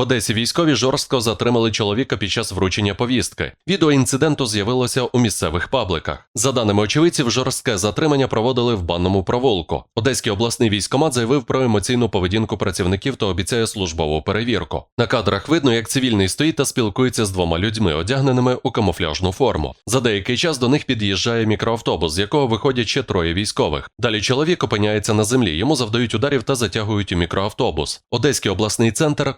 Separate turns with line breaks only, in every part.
В Одесі військові жорстко затримали чоловіка під час вручення повістки. Відео інциденту з'явилося у місцевих пабликах. За даними очевидців, жорстке затримання проводили в банному провулку. Одеський обласний військомат заявив про емоційну поведінку працівників та обіцяє службову перевірку. На кадрах видно, як цивільний стоїть та спілкується з двома людьми, одягненими у камуфляжну форму. За деякий час до них під'їжджає мікроавтобус, з якого виходять ще троє військових. Далі чоловік опиняється на землі, йому завдають ударів та затягують у мікроавтобус. Одеський обласний центр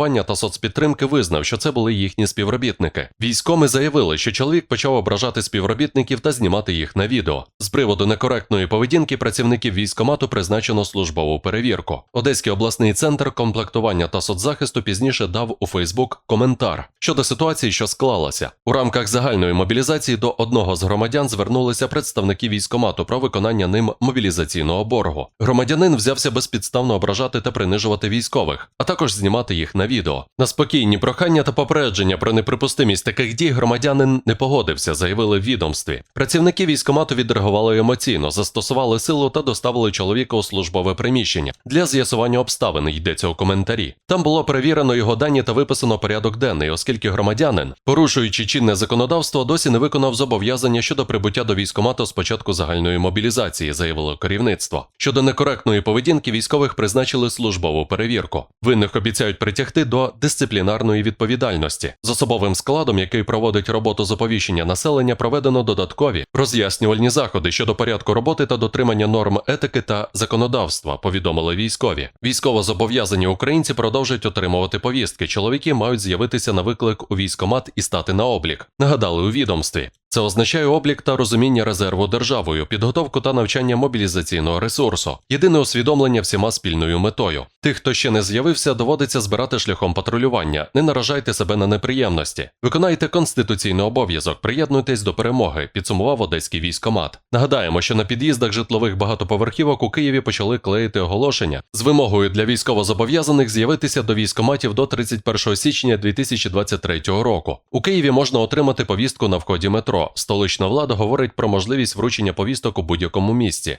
комплектування та соцпідтримки визнав, що це були їхні співробітники. Військоми заявили, що чоловік почав ображати співробітників та знімати їх на відео. З приводу некоректної поведінки працівників військомату призначено службову перевірку. Одеський обласний центр комплектування та соцзахисту пізніше дав у Фейсбук коментар щодо ситуації, що склалася. У рамках загальної мобілізації до одного з громадян звернулися представники військомату про виконання ним мобілізаційного боргу. Громадянин взявся безпідставно ображати та принижувати військових, а також знімати їх на відео. На спокійні прохання та попередження про неприпустимість таких дій громадянин не погодився, заявили в відомстві. Працівники військомату відреагували емоційно, застосували силу та доставили чоловіка у службове приміщення для з'ясування обставин. Йдеться у коментарі. Там було перевірено його дані та виписано порядок денний, оскільки громадянин, порушуючи чинне законодавство, досі не виконав зобов'язання щодо прибуття до військомату з початку загальної мобілізації, заявило керівництво. Щодо некоректної поведінки військових призначили службову перевірку. Винних обіцяють притягти до дисциплінарної відповідальності. З особовим складом, який проводить роботу з оповіщення населення, проведено додаткові роз'яснювальні заходи щодо порядку роботи та дотримання норм етики та законодавства, повідомили військові. Військово зобов'язані українці продовжують отримувати повістки. Чоловіки мають з'явитися на виклик у військомат і стати на облік. Нагадали у відомстві. Це означає облік та розуміння резерву державою, підготовку та навчання мобілізаційного ресурсу, єдине усвідомлення всіма спільною метою. Тих, хто ще не з'явився, доводиться збирати шляхом патрулювання. Не наражайте себе на неприємності. Виконайте конституційний обов'язок, приєднуйтесь до перемоги, підсумував одеський військомат. Нагадаємо, що на під'їздах житлових багатоповерхівок у Києві почали клеїти оголошення з вимогою для військовозобов'язаних з'явитися до військоматів до 31 січня 2023 року. У Києві можна отримати повістку на вході метро. Столична влада говорить про можливість вручення повісток у будь-якому місці.